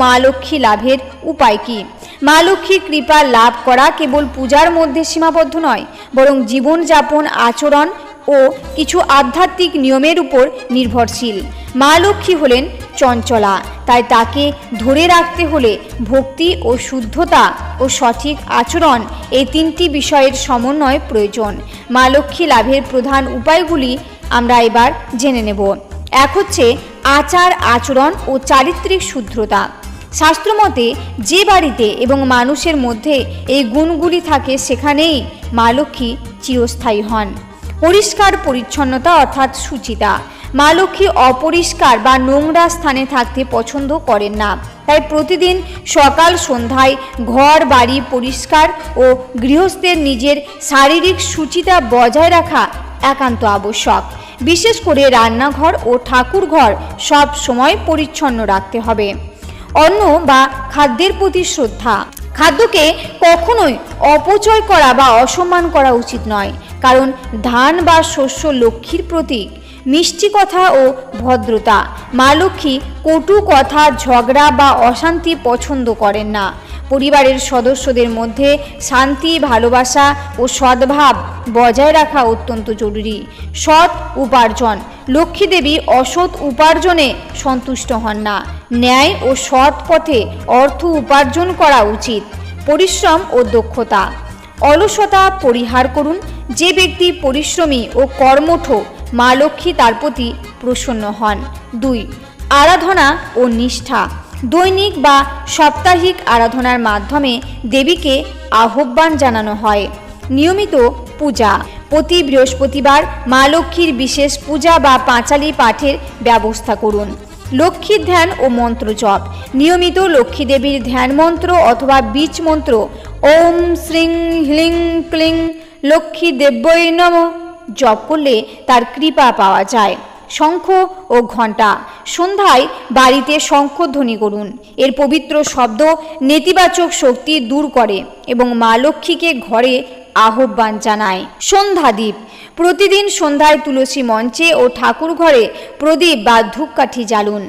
মা লক্ষ্মী লাভের উপায় কি? মা লক্ষ্মীর কৃপা লাভ করা কেবল পূজার মধ্যে সীমাবদ্ধ নয়, বরং জীবনযাপন, আচরণ ও কিছু আধ্যাত্মিক নিয়মের উপর নির্ভরশীল। মা লক্ষ্মী হলেন চঞ্চলা, তাই তাকে ধরে রাখতে হলে ভক্তি ও শুদ্ধতা ও সঠিক আচরণ এই তিনটি বিষয়ের সমন্বয় প্রয়োজন। মা লক্ষ্মী লাভের প্রধান উপায়গুলি আমরা এবার জেনে নেব। এক হচ্ছে আচার, আচরণ ও চারিত্রিক শুদ্ধতা। শাস্ত্রমতে, যে বাড়িতে এবং মানুষের মধ্যে এই গুণগুলি থাকে, সেখানেই মা লক্ষ্মী চিরস্থায়ী হন। পরিষ্কার পরিচ্ছন্নতা অর্থাৎ সুচিতা। মা লক্ষ্মী অপরিষ্কার বা নোংরা স্থানে থাকতে পছন্দ করেন না। তাই প্রতিদিন সকাল সন্ধ্যায় ঘর, বাড়ি পরিষ্কার ও গৃহস্থের নিজের শারীরিক সুচিতা বজায় রাখা একান্ত আবশ্যক। বিশেষ করে রান্নাঘর ও ঠাকুর ঘর সব সময় পরিচ্ছন্ন রাখতে হবে। অন্ন বা খাদ্যের প্রতি শ্রদ্ধা। খাদ্যকে কখনোই অপচয় করা বা অসম্মান করা উচিত নয়, কারণ ধান বা শস্য লক্ষ্মীর প্রতীক। মিষ্টি কথা ও ভদ্রতা। মা লক্ষ্মী কটু কথা, ঝগড়া বা অশান্তি পছন্দ করেন না। পরিবারের সদস্যদের মধ্যে শান্তি, ভালোবাসা ও সদ্ভাব বজায় রাখা অত্যন্ত জরুরি। সৎ উপার্জন লক্ষ্মী দেবী অসৎ উপার্জনে সন্তুষ্ট হন না। ন্যায় ও সৎ পথে অর্থ উপার্জন করা উচিত। পরিশ্রম ও দক্ষতা। অলসতা পরিহার করুন। যে ব্যক্তি পরিশ্রমী ও কর্মঠ, মা লক্ষ্মী তার প্রতি প্রসন্ন হন। দুই, আরাধনা ও নিষ্ঠা। দৈনিক বা সাপ্তাহিক আরাধনার মাধ্যমে দেবীকে আহ্বান জানানো হয়। নিয়মিত পূজা। প্রতি বৃহস্পতিবার মা লক্ষ্মীর বিশেষ পূজা বা পাঁচালি পাঠের ব্যবস্থা করুন। লক্ষ্মীর ধ্যান ও মন্ত্র জপ। নিয়মিত লক্ষ্মী দেবীর ধ্যান মন্ত্র অথবা বীজ মন্ত্র। ওম শ্রীং হ্লিং ক্লিং লক্ষ্মী দেব্যই নম। জপ করলে তার কৃপা পাওয়া যায়। শঙ্খ ও ঘণ্টা। সন্ধ্যায় বাড়িতে শঙ্খধ্বনি করুন। এর পবিত্র শব্দ নেতিবাচক শক্তি দূর করে এবং মা লক্ষ্মীকে ঘরে আহ্বান জানায়। সন্ধ্যাদ্বীপ প্রতিদিন সন্ধ্যায় তুলসী মঞ্চে ও ঠাকুর ঘরে প্রদীপ বা ধূপকাঠি জ্বালুন।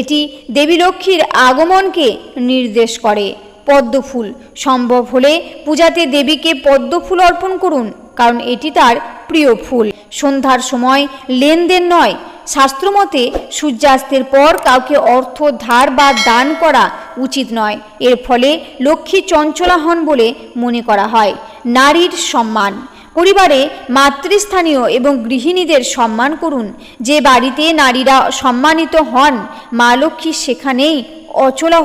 এটি দেবী লক্ষ্মীর আগমনকে নির্দেশ করে। পদ্মফুল, সম্ভব হলে পূজাতে দেবীকে পদ্মফুল অর্পণ করুন, কারণ এটি তার প্রিয় ফুল। সন্ধ্যার সময় লেনদেন নয়, শাস্ত্রমতে সূর্যাস্তের পর কাউকে অর্থ, ধার বা দান করা উচিত নয়। এর ফলে লক্ষ্মী চঞ্চলা হন বলে মনে করা হয়। নারীর সম্মান। পরিবারে মাতৃস্থানীয় এবং গৃহিণীদের সম্মান করুন। যে বাড়িতে নারীরা সম্মানিত হন, মা লক্ষ্মী সেখানেই অচলা